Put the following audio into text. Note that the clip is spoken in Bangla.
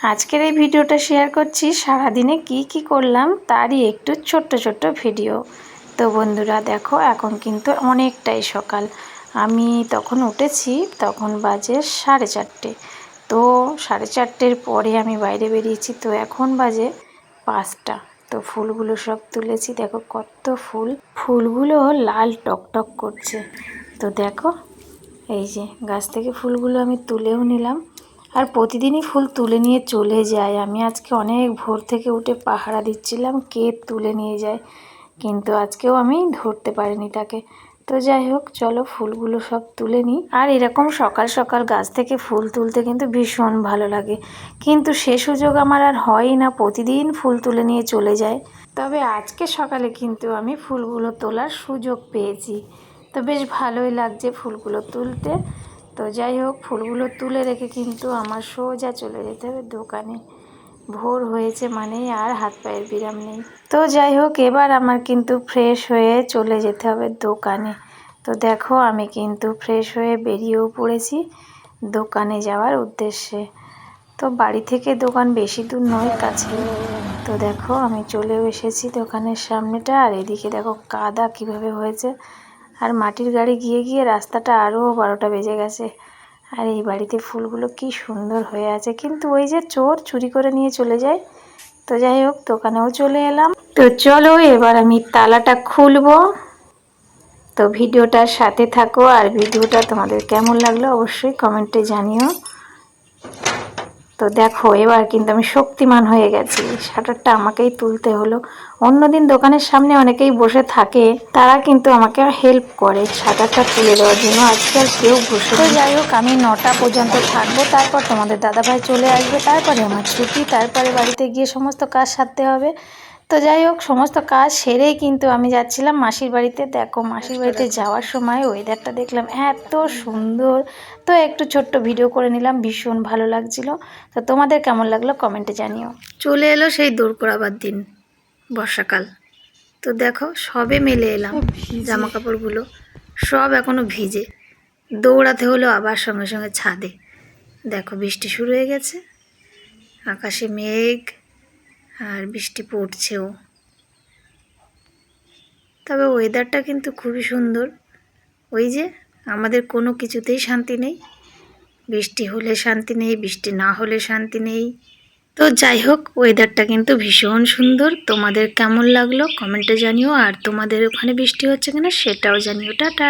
আজকের এই ভিডিওটা শেয়ার করছি। সারাদিনে কি কি করলাম তারই একটু ছোট্ট ছোট্ট ভিডিও। তো বন্ধুরা, দেখো, এখন কিন্তু অনেকটাই সকাল। আমি তখন উঠেছি, তখন বাজে সাড়ে চারটে। তো সাড়ে চারটের পরে আমি বাইরে বেরিয়েছি, তো এখন বাজে পাঁচটা। তো ফুলগুলো সব তুলেছি, দেখো কত ফুল। ফুলগুলো লাল টকটক করছে। তো দেখো, এই যে গাছ থেকে ফুলগুলো আমি তুলেও নিলাম। আর প্রতিদিনই ফুল তুলে নিয়ে চলে যায়। আমি আজকে অনেক ভোর থেকে উঠে পাহারা দিচ্ছিলাম, কে তুলে নিয়ে যায়? কিন্তু আজকেও আমি ধরতে পারিনি তাকে। তো যাই হোক, চলো ফুলগুলো সব তুলে নিই। আর এরকম সকাল সকাল গাছ থেকে ফুল তুলতে কিন্তু ভীষণ ভালো লাগে। কিন্তু সে সুযোগ আমার আর হয়ই না, প্রতিদিন ফুল তুলে নিয়ে চলে যায়। তবে আজকে সকালে কিন্তু আমি ফুলগুলো তোলার সুযোগ পেয়েছি। তো বেশ ভালোই লাগছে ফুলগুলো তুলতে। তো যাই হোক, ফুলগুলো তুলে রেখে কিন্তু আমার সোজা চলে যেতে হবে। দোকানে ভোর হয়েছে মানেই আর হাত পায়ের বিরাম নেই। তো যাই হোক, এবার আমার কিন্তু ফ্রেশ হয়ে চলে যেতে হবে দোকানে। তো দেখো, আমি কিন্তু ফ্রেশ হয়ে বেরিয়েও পড়েছি দোকানে যাওয়ার উদ্দেশ্যে। তো বাড়ি থেকে দোকান বেশি দূর নয়, কাছে। তো দেখো, আমি চলেও এসেছি দোকানের সামনেটা। আর এদিকে দেখো, কাদা কীভাবে হয়েছে। আর মাটির গাড়ি গিয়ে গিয়ে রাস্তাটা আরও বারোটা বেজে গেছে। আর এই বাড়িতে ফুলগুলো কি সুন্দর হয়ে আছে। কিন্তু ওই যে চোর চুরি করে নিয়ে চলে যায়। তো যাই হোক, দোকানেও চলে এলাম। তো চলো এবার আমি তালাটা খুলবো। তো ভিডিওটার সাথে থাকো আর ভিডিওটা তোমাদের কেমন লাগল অবশ্যই কমেন্টে জানিও। তো দেখো এবার কিন্তু আমি শক্তিমান হয়ে গেছি। শাটারটা আমাকেই তুলতে হলো। অন্যদিন দোকানের সামনে অনেকেই বসে থাকে তারা কিন্তু আমাকে হেল্প করে শাটারটা তুলে দেওয়ার জন্য। আজকে আর কেউ বসে তো যাই হোক আমি নটা পর্যন্ত থাকব তারপর তোমাদের দাদাভাই চলে আসবে তারপরে আমার ছুটি তারপরে বাড়িতে গিয়ে সমস্ত কাজ সারতে হবে। তো যাই হোক সমস্ত কাজ সেরেই কিন্তু আমি যাচ্ছিলাম মাসির বাড়িতে। দেখো মাসির বাড়িতে যাওয়ার সময় ওয়েদারটা দেখলাম এত সুন্দর। তো একটু ছোট্ট ভিডিও করে নিলাম ভীষণ ভালো লাগছিল। তো তোমাদের কেমন লাগল কমেন্টে জানিও। চলে এলো সেই দৌড় করাবার দিন বর্ষাকাল। তো দেখো সবে মেলে এলাম জামা কাপড়গুলো সব এখনও ভিজে। দৌড়াতে হলো আবার সঙ্গে সঙ্গে ছাদে। দেখো বৃষ্টি শুরু হয়ে গেছে। আকাশে মেঘ। আর বৃষ্টি পড়ছেও। তবে ওয়েদারটা কিন্তু খুবই সুন্দর। ওই যে, আমাদের কোনো কিছুতেই শান্তি নেই। বৃষ্টি হলে শান্তি নেই, বৃষ্টি না হলে শান্তি নেই। তো যাই হোক ওয়েদারটা কিন্তু ভীষণ সুন্দর। তোমাদের কেমন লাগল? কমেন্টে জানিও। আর তোমাদের ওখানে বৃষ্টি হচ্ছে কিনা, সেটাও জানিও। টাটা!